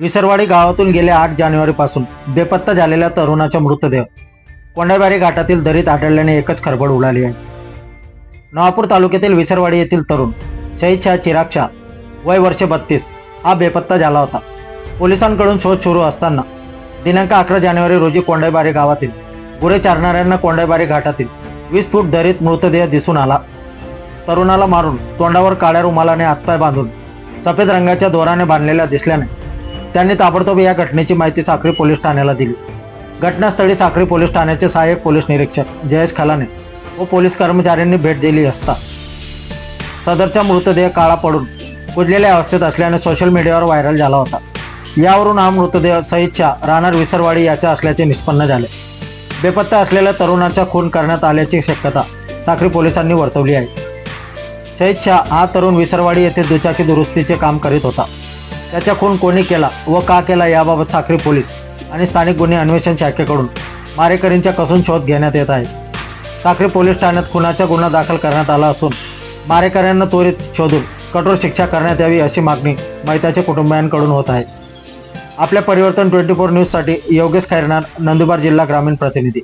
विसरवाडी गावातून गेल्या आठ जानेवारीपासून बेपत्ता झालेल्या तरुणाचा मृतदेह. कोंडाबारी घाटातील दरीत आढळल्याने एकच खळबळ उडाली आहे. नवापूर तालुक्यातील विसरवाडी येथील तरुण शहीद शाह चिराग शाह वय वर्ष बत्तीस हा बेपत्ता झाला होता. पोलिसांकडून शोध सुरू असताना दिनांक अकरा जानेवारी रोजी कोंडाबारी गावातील गुरे चारणाऱ्यांना कोंडाबारी घाटातील वीस फूट दरीत मृतदेह दिसून आला. तरुणाला मारून तोंडावर काळ्या रुमालाने हातपाय बांधून सफेद रंगाच्या दोराने बांधलेल्या दिसल्याने त्यांनी ताबडतोब या घटनेची माहिती साखळी पोलीस ठाण्याला दिली. घटनास्थळी साखळी पोलीस ठाण्याचे सहाय्यक पोलीस निरीक्षक जयेश खलाने व पोलीस कर्मचाऱ्यांनी भेट दिली असता. सदरचा मृतदेह काळा पडून कुजलेल्या अवस्थेत असल्याने सोशल मीडियावर व्हायरल झाला होता. यावरून हा मृतदेह सईदच्या शाह राहणार विसरवाडी याचा असल्याचे निष्पन्न झाले. बेपत्ता असलेल्या तरुणाचा खून करण्यात आल्याची शक्यता साखरी पोलिसांनी वर्तवली आहे. शहीद शाह हा तरुण विसरवाडी येथे दुचाकी दुरुस्तीचे काम करीत होता. त्याचा खून कोणी केला व का केला याबाबत साखरी पोलीस आणि स्थानिक गुन्हे अन्वेषण शाखेकडून मारेकरींच्या कसून शोध घेण्यात येत आहे. साखरी पोलीस ठाण्यात खुनाचा गुन्हा दाखल करण्यात आला असून मारेकऱ्यांना त्वरित शोधून कठोर शिक्षा करण्यात यावी अशी मागणी मैताच्या कुटुंबियांकडून होत आहे. आपल्या परिवर्तन ट्वेंटी फोर न्यूजसाठी योगेश खैरनार नंदुरबार जिल्हा ग्रामीण प्रतिनिधी.